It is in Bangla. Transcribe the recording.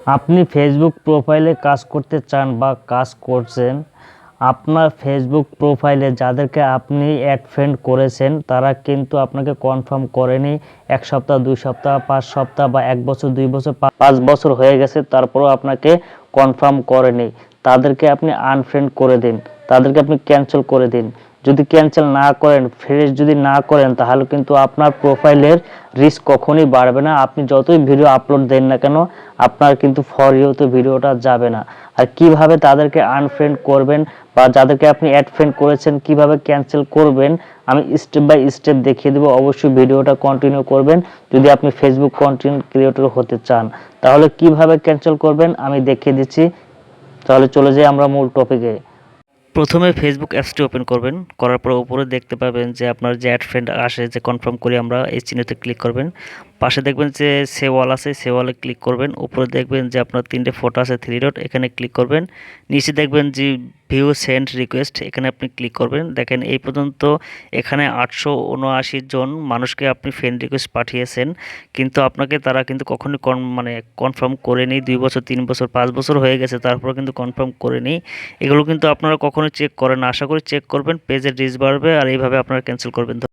আপনি ফেসবুক প্রোফাইলে কাজ করতে চান বা কাজ করছেন, আপনার ফেসবুক প্রোফাইলে যাদেরকে আপনি অ্যাড ফ্রেন্ড করেছেন, তারা কিন্তু আপনাকে কনফার্ম করেনি, এক সপ্তাহ, দুই সপ্তাহ, পাঁচ সপ্তাহ বা এক বছর, দুই বছর, পাঁচ বছর হয়ে গেছে, তারপরও আপনাকে কনফার্ম করেনি। তাদেরকে আপনি আনফ্রেন্ড করে দিন, তাদেরকে আপনি ক্যান্সেল করে দিন। যদি ক্যান্সেল না করেন ফ্রেশ যদি না করেন, তাহলে কিন্তু আপনার প্রোফাইলের রিস্ক কখনোই বাড়বে না। আপনি যতই ভিডিও আপলোড দেন না কেন, আপনার কিন্তু ফর ইউতে ভিডিওটা যাবে না। আর কীভাবে তাদেরকে আনফ্রেন্ড করবেন বা যাদেরকে আপনি অ্যাড ফ্রেন্ড করেছেন, কীভাবে ক্যান্সেল করবেন, আমি স্টেপ বাই স্টেপ দেখিয়ে দেবো। অবশ্যই ভিডিওটা কন্টিনিউ করবেন। যদি আপনি ফেসবুক কন্টেন্ট ক্রিয়েটর হতে চান, তাহলে কীভাবে ক্যান্সেল করবেন, আমি দেখিয়ে দিচ্ছি। তাহলে চলে যাই আমরা মূল টপিকে প্রথমে ফেসবুক অ্যাপসটি ওপেন করবেন। করার পর উপরে দেখতে পাবেন যে আপনার যে অ্যাড ফ্রেন্ড আসে, যে কনফার্ম করি আমরা, এই চিহ্নতে ক্লিক করবেন। পাশে দেখবেন যে সে ওয়াল আছে সে ওয়ালে ক্লিক করবেন। উপরে দেখবেন যে আপনার তিনটে ফটো আছে থ্রি ডট এখানে ক্লিক করবেন। নিচে দেখবেন যে ভিউ সেন্ড রিকোয়েস্ট এখানে আপনি ক্লিক করবেন। দেখেন, এই পর্যন্ত এখানে আটশো উনআশি জন মানুষকে আপনি ফ্রেন্ড রিকোয়েস্ট পাঠিয়েছেন। কিন্তু আপনাকে তারা কিন্তু কখনোই কন মানে কনফার্ম করেনি। দুই বছর, তিন বছর, পাঁচ বছর হয়ে গেছে তারপরে কিন্তু কনফার্ম করেনি। এগুলো কিন্তু আপনারা কখনোই চেক করেন আশা করি চেক করবেন পেজের রিচ বাড়বে আর এইভাবে আপনারা ক্যান্সেল করবেন।